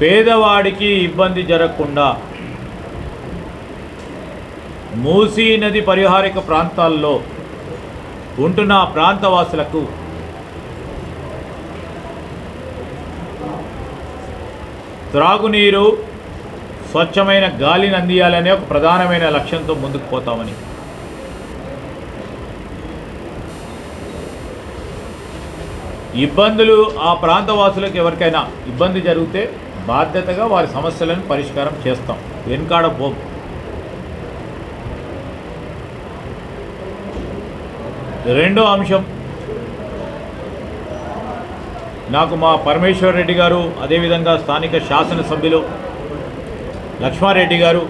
పేదవాడికి ఇబ్బంది జరగకుండా మూసీ నది పరిహారిక ప్రాంతాల్లో ఉంటున్న ప్రాంతవాసులకు త్రాగునీరు స్వచ్ఛమైన గాలిని అందియాలనే ఒక ప్రధానమైన లక్ష్యంతో ముందుకు పోతామని. ఇబ్బందులు ఆ ప్రాంతవాసులకు ఎవరికైనా ఇబ్బంది జరిగితే బాధ్యతగా వారి సమస్యలను పరిష్కారం చేస్తాం. వెనుకాడ పో రెండో అంశం. నాకు మా పరమేశ్వర్ రెడ్డి గారు అదేవిధంగా స్థానిక శాసనసభ్యులు లక్ష్మారెడ్డి గారు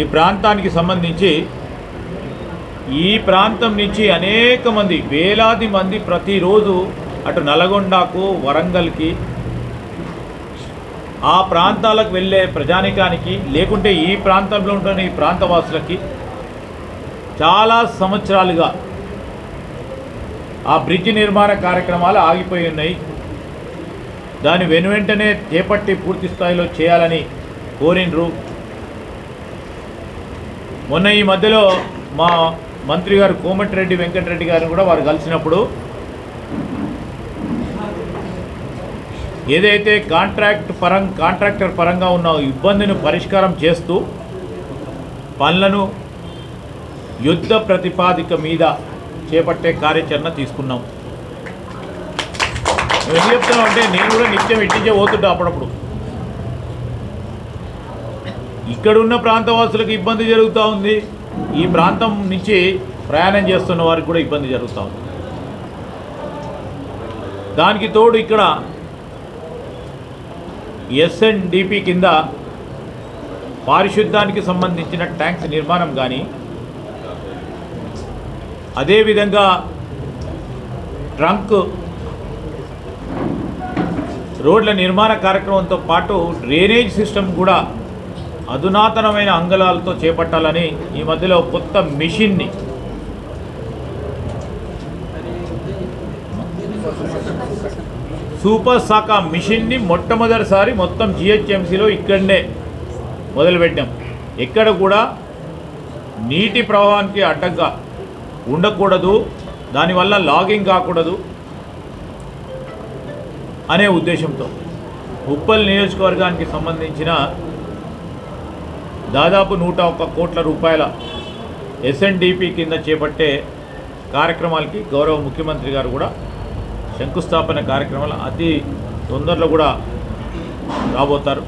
ఈ ప్రాంతానికి సంబంధించి ఈ ప్రాంతం నుంచి అనేక మంది వేలాది మంది ప్రతిరోజు అటు నల్గొండకు వరంగల్కి ఆ ప్రాంతాలకు వెళ్ళే ప్రజానికానికి లేకుంటే ఈ ప్రాంతంలో ఉంటున్న ఈ ప్రాంతవాసులకి చాలా సంవత్సరాలుగా ఆ బ్రిడ్జ్ నిర్మాణ కార్యక్రమాలు ఆగిపోయి ఉన్నాయి. దాని వెనువెంటనే చేపట్టి పూర్తి స్థాయిలో చేయాలని కోరిండ్రు. మొన్న ఈ మధ్యలో మా మంత్రి గారు కోమటిరెడ్డి వెంకటరెడ్డి గారిని కూడా వారు కలిసినప్పుడు ఏదైతే కాంట్రాక్ట్ పరం కాంట్రాక్టర్ పరంగా ఉన్న ఇబ్బందిని పరిష్కారం చేస్తూ పనులను యుద్ధ ప్రతిపాదిక మీద చేపట్టే కార్యాచరణ తీసుకున్నాం. ఏం చెప్తున్నాం అంటే నేను కూడా నిత్యం ఇట్టించే పోతుంటా అప్పుడప్పుడు. ఇక్కడ ఉన్న ప్రాంతవాసులకు ఇబ్బంది జరుగుతూ ఉంది. ఈ ప్రాంతం నుంచి ప్రయాణం చేస్తున్న వారికి కూడా ఇబ్బంది జరుగుతూ ఉంది. దానికి తోడు ఇక్కడ ఎస్ఎన్డిపి కింద పారిశుద్ధ్యానికి సంబంధించిన ట్యాంక్స్ నిర్మాణం కానీ అదేవిధంగా ట్రంక్ రోడ్ల నిర్మాణ కార్యక్రమంతో పాటు డ్రైనేజ్ సిస్టమ్ కూడా అధునాతనమైన అంగళాలతో చేపట్టాలని ఈ మధ్యలో కొత్త మిషన్ని సూపర్ సాకా మిషన్ని మొట్టమొదటిసారి మొత్తం జిహెచ్ఎంసీలో ఇక్కడనే మొదలుపెట్టాం. ఎక్కడ కూడా నీటి ప్రవాహానికి అడ్డంగా ఉండకూడదు. దానివల్ల లాగింగ్ కాకూడదు అనే ఉద్దేశంతో ఉప్పల్ నియోజకవర్గానికి సంబంధించిన దాదాపు నూట ఒక్క కోట్ల రూపాయల ఎస్ఎన్డిపి కింద చేపట్టే కార్యక్రమాలకి గౌరవ ముఖ్యమంత్రి గారు కూడా శంకుస్థాపన కార్యక్రమాలు అతి తొందరలో కూడా రాబోతారు.